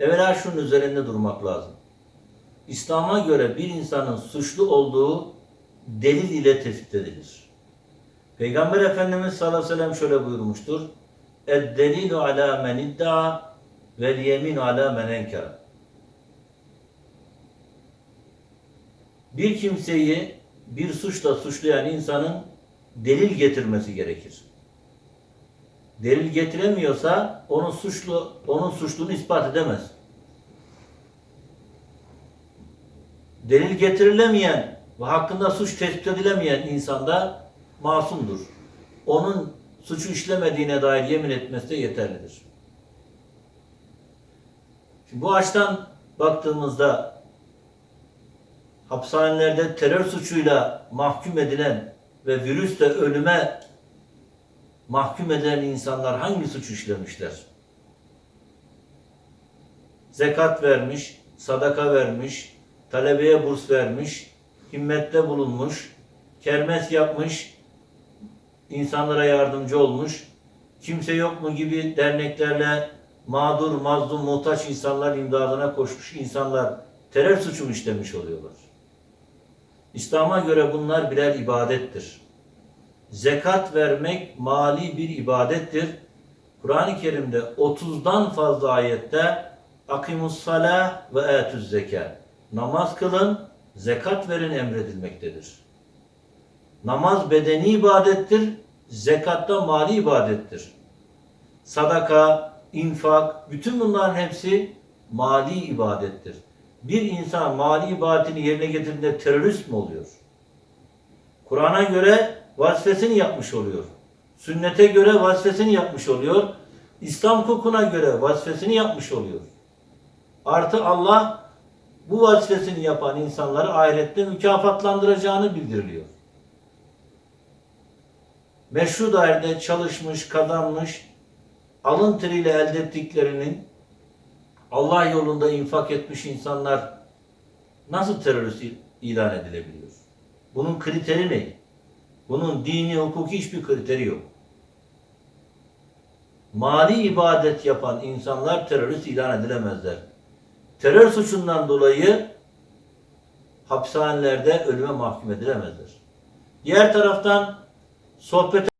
Evvela şunun üzerinde durmak lazım. İslam'a göre bir insanın suçlu olduğu delil ile tespit edilir. Peygamber Efendimiz sallallahu aleyhi ve sellem şöyle buyurmuştur. Eddelilu ala men iddaa vel yemin ala men enkara. Bir kimseyi bir suçla suçlayan insanın delil getirmesi gerekir. Delil getiremiyorsa onun suçlu onun suçluluğunu ispat edemez. Delil getirilemeyen ve hakkında suç tespit edilemeyen insan da masumdur. Onun suçu işlemediğine dair yemin etmesi de yeterlidir. Şimdi bu açıdan baktığımızda hapishanelerde terör suçuyla mahkum edilen ve virüsle ölüme mahkum edilen insanlar hangi suç işlemişler? Zekat vermiş, sadaka vermiş, talebeye burs vermiş, himmette bulunmuş, kermes yapmış, insanlara yardımcı olmuş, kimse yok mu gibi derneklerle mağdur, mazlum, muhtaç insanlar imdadına koşmuş insanlar terör suçu mu işlemiş oluyorlar? İslam'a göre bunlar birer ibadettir. Zekat vermek mali bir ibadettir. Kur'an-ı Kerim'de 30'dan fazla ayette akimus sala ve etüz zeka. Namaz kılın, zekat verin emredilmektedir. Namaz bedeni ibadettir, zekatta mali ibadettir. Sadaka, infak, bütün bunların hepsi mali ibadettir. Bir insan mali ibadetini yerine getirdiğinde terörist mi oluyor? Kur'an'a göre vazifesini yapmış oluyor. Sünnete göre vazifesini yapmış oluyor. İslam hukukuna göre vazifesini yapmış oluyor. Artı Allah bu vazifesini yapan insanları ahirette mükafatlandıracağını bildiriliyor. Meşru dairede çalışmış, kazanmış, alın teriyle elde ettiklerinin Allah yolunda infak etmiş insanlar nasıl terörist ilan edilebiliyor? Bunun kriteri ne? Bunun dini, hukuki hiçbir kriteri yok. Mali ibadet yapan insanlar terörist ilan edilemezler. Terör suçundan dolayı hapishanelerde ölüme mahkum edilemezler. Diğer taraftan sohbet